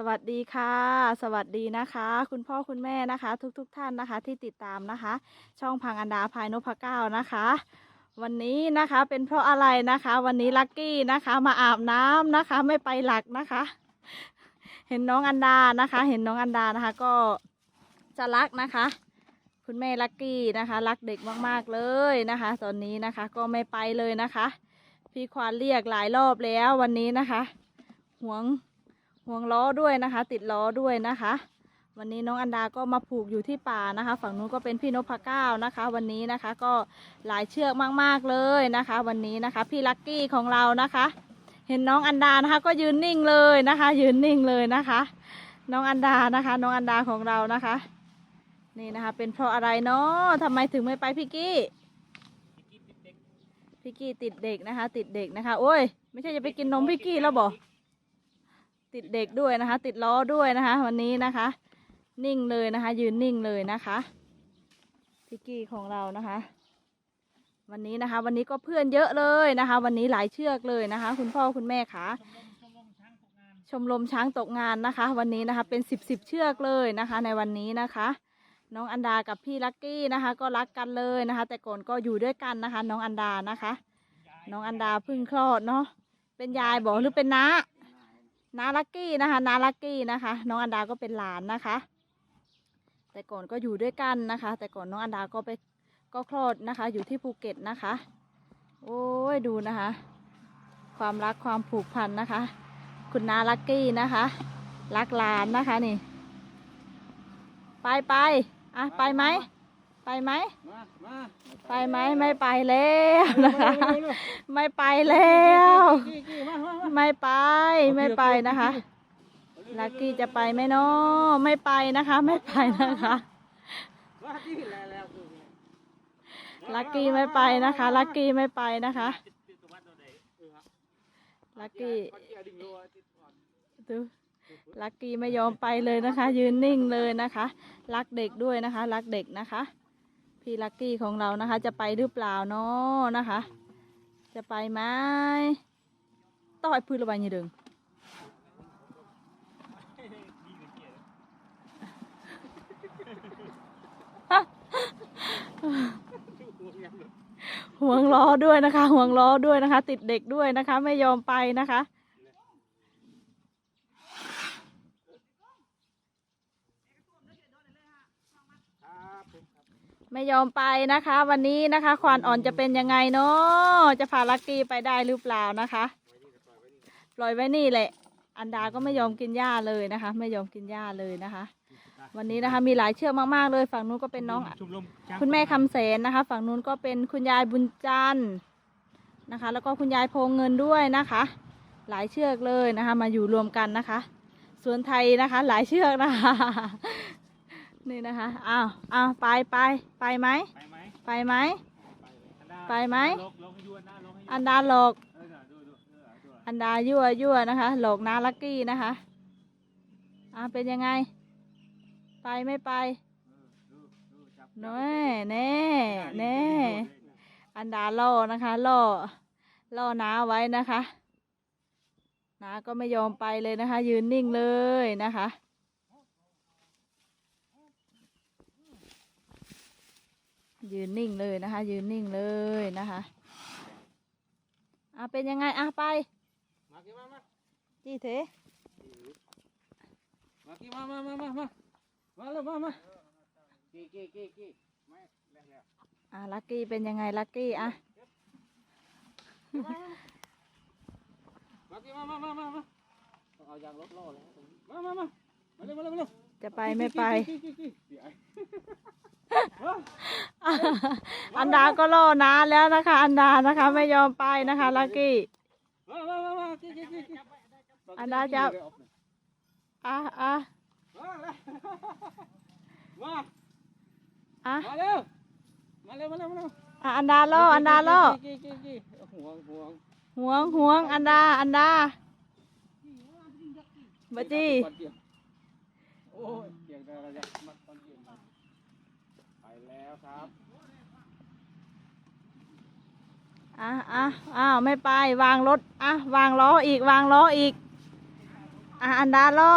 สวัสดีค่ะ สวัสดีนะคะ คุณพ่อคุณแม่นะคะ ทุกๆทท่านนะคะที่ติดตามนะคะ ช่องพังอันดาภายนพเก้านะคะ วันนี้นะคะเป็นเพราะอะไรนะคะ วันนี้ลักกี้นะคะมาอาบน้ำนะคะ ไม่ไปหลักนะคะ เห็นน้องอันดานะคะ เห็นน้องอันดานะคะ ก็จะรักนะคะ คุณแม่ลักกี้นะคะ รักเด็กมากๆเลยนะคะ ตอนนี้นะคะก็ไม่ไปเลยนะคะ พี่ควานเรียกหลายรอบแล้ววันนี้นะคะห่วง ห่วงล้อด้วยนะคะ ติดล้อด้วยนะคะ วันนี้น้องอันดาก็มาผูกอยู่ที่ป่านะคะ ฝั่งนู้นก็เป็นพี่นพเก้านะคะ วันนี้นะคะก็หลายเชือกมากๆเลยนะคะ วันนี้นะคะ พี่ลักกี้ของเรานะคะ เห็นน้องอันดานะคะ ก็ยืนนิ่งเลยนะคะ ยืนนิ่งเลยนะคะ น้องอันดานะคะ น้องอันดาของเรานะคะ นี่นะคะ เป็นเพราะอะไรเนาะทำไมถึงไม่ไปพี่กี้พี่กี้ติดเด็กนะคะ ติดเด็กนะคะ โอ้ย ไม่ใช่จะไปกินนมพี่กี้แล้วบอก ติดเด็กด้วยนะคะ ติดล้อด้วยนะคะ วันนี้นะคะ นิ่งเลยนะคะ ยืนนิ่งเลยนะคะพิกกี้ของเรานะคะ วันนี้นะคะ วันนี้ก็เพื่อนเยอะเลยนะคะ วันนี้หลายเชือกเลยนะคะ คุณพ่อคุณแม่คะชมรมช้างตกงานนะคะ วันนี้นะคะเป็นสิบสิบเชือกเลยนะคะ ในวันนี้นะคะ น้องอันดากับพี่ลักกี้นะคะ ก็รักกันเลยนะคะ แต่ก่อนก็อยู่ด้วยกันนะคะ น้องอันดานะคะ น้องอันดาเพิ่งคลอดเนาะเป็นยายบอกหรือเป็นน้า นาลักกี้นะคะนาลักกี้นะคะ น้องอันดาก็เป็นหลานนะคะ แต่ก่อนก็อยู่ด้วยกันนะคะ แต่ก่อนน้องอันดาก็ไปก็คลอดนะคะ อยู่ที่ภูเก็ตนะคะ โอ้ยดูนะคะ ความรักความผูกพันนะคะ คุณนาลักกี้นะคะรักหลานนะคะนี่ ไปไปอะไปไหม ไปไหม มามาไปไหมไม่ไปแล้วนะคะเร็วไม่ไปแล้วๆกี้กี้มามามาไม่ไปไม่ไปนะคะ ลักกี้จะไปไหมเนาะไม่ไปนะคะ ไม่ไปนะคะมาที่แล้วแล้วคือลักกี้ไม่ไปนะคะ ลักกี้ไม่ไปนะคะลักกี้ปักเกียร์ดิ่งโลติดก่อนดูลักกี้ไม่ยอมไปเลยนะคะ ยืนนิ่งเลยนะคะ รักเด็กด้วยนะคะ รักเด็กนะคะ พี่ลักกี้ของเรานะคะ จะไปหรือเปล่าเนาะนะคะ จะไปไหมต้องให้พื้นระบายยี่ดึงห่วงล้อด้วยนะคะ ห่วงล้อด้วยนะคะ ติดเด็กด้วยนะคะ ไม่ยอมไปนะคะ ครับผมครับ ไม่ยอมไปนะคะ วันนี้นะคะ ควานอ่อนจะเป็นยังไงเนาะจะพาลักกี้ไปได้หรือเปล่านะคะ ปล่อยไว้นี่แหละ อันดาก็ไม่ยอมกินหญ้าเลยนะคะ ไม่ยอมกินหญ้าเลยนะคะ วันนี้นะคะมีหลายเชือกมากๆเลย ฝั่งนู้นก็เป็นน้อง คุณแม่คำแสนนะคะ ฝั่งนู้นก็เป็นคุณยายบุญจันทร์นะคะ แล้วก็คุณยายโพงเงินด้วยนะคะ หลายเชือกเลยนะคะ มาอยู่รวมกันนะคะสวนไทยนะคะ หลายเชือกนะคะ นี่นะคะอ้าวอ้าวไปไปไปไหมไปไหมไปไหม ไปไหม อันดาหลอก อันดายั่วยั่วนะคะ หลอกนาลักกี้นะคะอ่าเป็นยังไง ไปไม่ไปดูดูจับเน่แน่แน่อันดาล่อนะคะล่อล่อน้าไว้นะคะน้าก็ไม่ยอมไปเลยนะคะ ยืนนิ่งเลยนะคะ ยืนนิ่งเลยนะคะ ยืนนิ่งเลยนะคะอะเป็นยังไงอะไปมากี่มามาจีเถมากี่มามามามามามาเลยมามากี้กี้กี้กี้ไม่แล้วแล้วอะลักกี้เป็นยังไงลักกี้อะมากี่มามามามามาต้องเอายางลบล่อแล้วตรงนี้มามามามาเร็วมาเร็วมาเร็วจะไปไม่ไป กี้กี้กี้กี้เดี๋ยวไอ้อันดาก็ล่อนานแล้วนะคะ อันดานะคะ ไม่ยอมไปนะคะลักกี้มามามามากี้กี้กี้กี้อันดาจับอะอะมาเลยมาอะมาเร็วมาเร็วมาเร็วมาเร็วอะอันดาล่ออันดาล่อกี้กี้กี้ห่วงห่วงห่วงห่วงอันดาอันดาบัจี โอ้ยเกียงได้ระยะมัดตอนเกียงไป แล้วครับอะอะอ้าวไม่ไปวางรถอะวางล้ออีกวางล้ออีกอะอันดาล่อ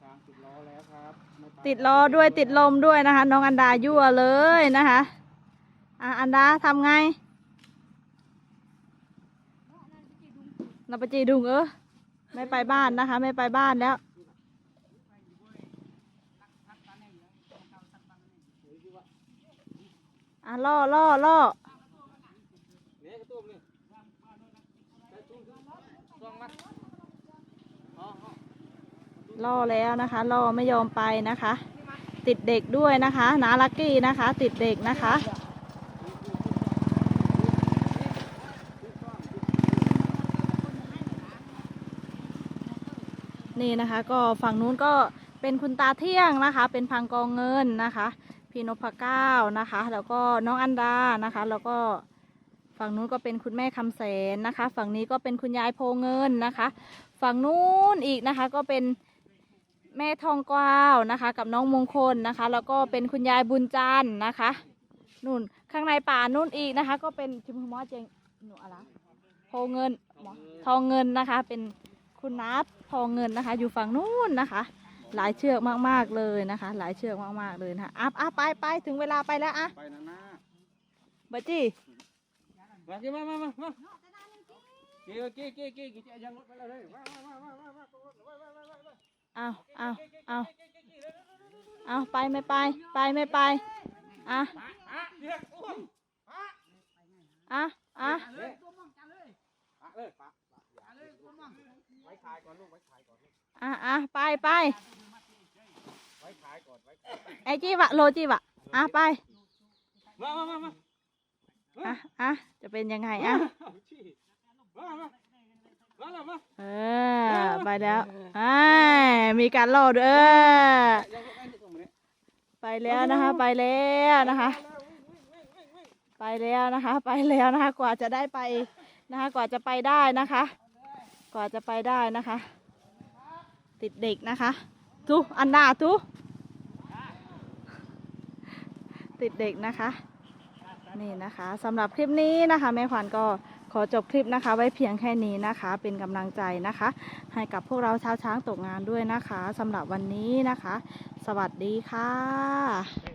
ช้างติดล้อแล้วครับไม่ไปติดล้อด้วยติดลมด้วยนะคะ น้องอันดายั่วเลยนะคะอะอันดาทำไงนาปจีดุงเออไม่ไปบ้านนะคะ ไม่ไปบ้านแล้ว อะล่อล่อล่อเนี่ยกระตุ้มนี่ซองมาอ๋ออ๋อล่อแล้วนะคะล่อไม่ยอมไปนะคะ ติดเด็กด้วยนะคะนาลักกี้นะคะ ติดเด็กนะคะนี่นะคะก็ฝั่งนู้นก็เป็นคุณตาเที่ยงนะคะ เป็นพังกองเงินนะคะ พี่นพเก้านะคะ แล้วก็น้องอันดานะคะ แล้วก็ฝั่งนู้นก็เป็นคุณแม่คำแสนนะคะ ฝั่งนี้ก็เป็นคุณยายโพเงินนะคะ ฝั่งนู้นอีกนะคะก็เป็นแม่ทองกวาวนะคะ กับน้องมงคลนะคะ แล้วก็เป็นคุณยายบุญจันทร์นะคะนู่นข้างในป่านู่นอีกนะคะ ก็เป็นชิมพมอเจงหนูอะไรโพเงินทองเงินนะคะ เป็นคุณนับทองเงินนะคะ อยู่ฝั่งนู้นนะคะ หลายเชือกมากๆเลยนะคะ หลายเชือกมากๆเลยนะคะอะอะไปไปถึงเวลาไปแล้วอะไปนะนะบัจจี้มาเกี่มามามามาเกี่เกี่เกี่เกี่เกี่จะยังรถไปแล้วเลยมามามามามาตรงรถไปไปไปไปไปเอาเอาเอาเอาไปไม่ไป ไปไม่ไปอะอะเดี๋ยวอุ้มอะอะอะเลยอะเลยปะปะเลยไว้ขายก่อนลูกไว้ขายก่อนลูกอะอะไปไป ไว้ขายก่อนไว้ขายไอจีวะโลจีวะอะไปมามามามาอะอะจะเป็นยังไงอะเอาชี้มามามาแล้วมาเออไปแล้วอ่ามีการล่อด้วยเออยังรถไอ้นี่ตรงนี้ไปแล้วนะคะ ไปแล้วนะคะ ไปแล้วนะคะ ไปแล้วนะคะ กว่าจะได้ไปนะคะ กว่าจะไปได้นะคะ กว่าจะไปได้นะคะ ติดเด็กนะคะทุอันดาทุ ติดเด็กนะคะ นี่นะคะสำหรับคลิปนี้นะคะ แม่ขวัญก็ขอจบคลิปนะคะ ไว้เพียงแค่นี้นะคะ เป็นกำลังใจนะคะ ให้กับพวกเราชาวช้างตกงานด้วยนะคะสำหรับวันนี้นะคะ สวัสดีค่ะ